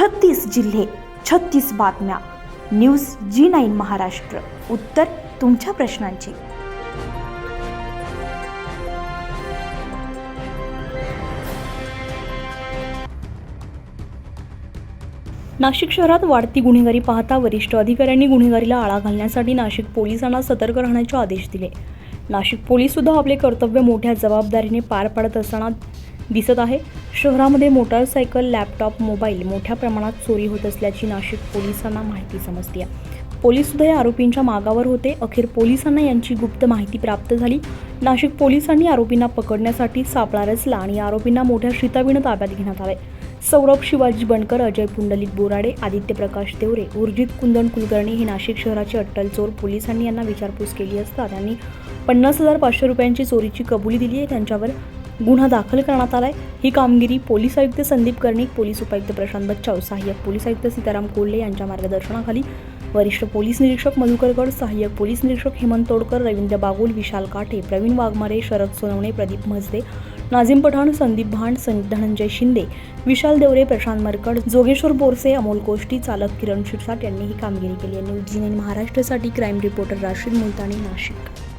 छत्तीस जिल्हे छत्तीस बातम्या. News G nine Maharashtra. उत्तर तुमच्या प्रश्नांची. नाशिक शहरात वाढती गुन्हेगारी पाहता वरिष्ठ अधिकाऱ्यांनी गुन्हेगारीला आळा घालण्यासाठी नाशिक पोलिसांना सतर्क राहण्याचे आदेश दिले. नाशिक पोलीस सुद्धा आपले कर्तव्य मोठ्या जबाबदारीने पार पाडत असताना दिसत आहे. शहरामध्ये मोटारसायकल लॅपटॉप मोबाईल मोठ्या प्रमाणात चोरी होत असल्याची नाशिक पोलिसांना माहिती समजते पोलीससुद्धा या आरोपींच्या मागावर होते. अखेर पोलिसांना यांची गुप्त माहिती प्राप्त झाली. नाशिक पोलिसांनी आरोपींना पकडण्यासाठी सापळा रचला आणि आरोपींना मोठ्या शिताबीनं ताब्यात घेण्यात आले सौरभ शिवाजी बनकर अजय पुंडलिक बोराडे आदित्य प्रकाश देवरे उर्जित कुंदन कुलकर्णी हे नाशिक शहराचे अट्टल चोर पोलिसांनी यांना विचारपूस केली असता त्यांनी पन्नास हजार पाचशे रुपयांची चोरीची कबुली दिली आहे त्यांच्यावर गुन्हा दाखल करण्यात आला आहे ही कामगिरी पोलीस आयुक्त संदीप कर्णिक पोलीस उपायुक्त प्रशांत बच्चाव सहाय्यक पोलीस आयुक्त सीताराम कोल्हे यांच्या मार्गदर्शनाखाली. वरिष्ठ पोलीस निरीक्षक मधुकर गड सहाय्यक पोलीस निरीक्षक हेमंत तोडकर रवींद्र बागुल विशाल काठे प्रवीण वाघमारे शरद सोनवणे प्रदीप म्हसदे नाझिम पठाण संदीप भांड धनंजय शिंदे विशाल देवरे प्रशांत मरकड जोगेश्वर बोरसे अमोल कोष्टी चालक किरण शिरसाट यांनी ही कामगिरी केली आहे. न्यूज महाराष्ट्रासाठी क्राईम रिपोर्टर राशीद मुलतानी नाशिक.